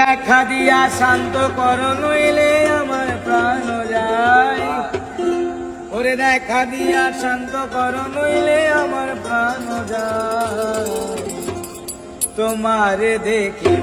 দেখা দিয়া শান্ত কর, নইলে আমার প্রাণ যায়। ওরে দেখা দিয়া শান্ত করো, নইলে আমার প্রাণ যায়। তোমারে দেখি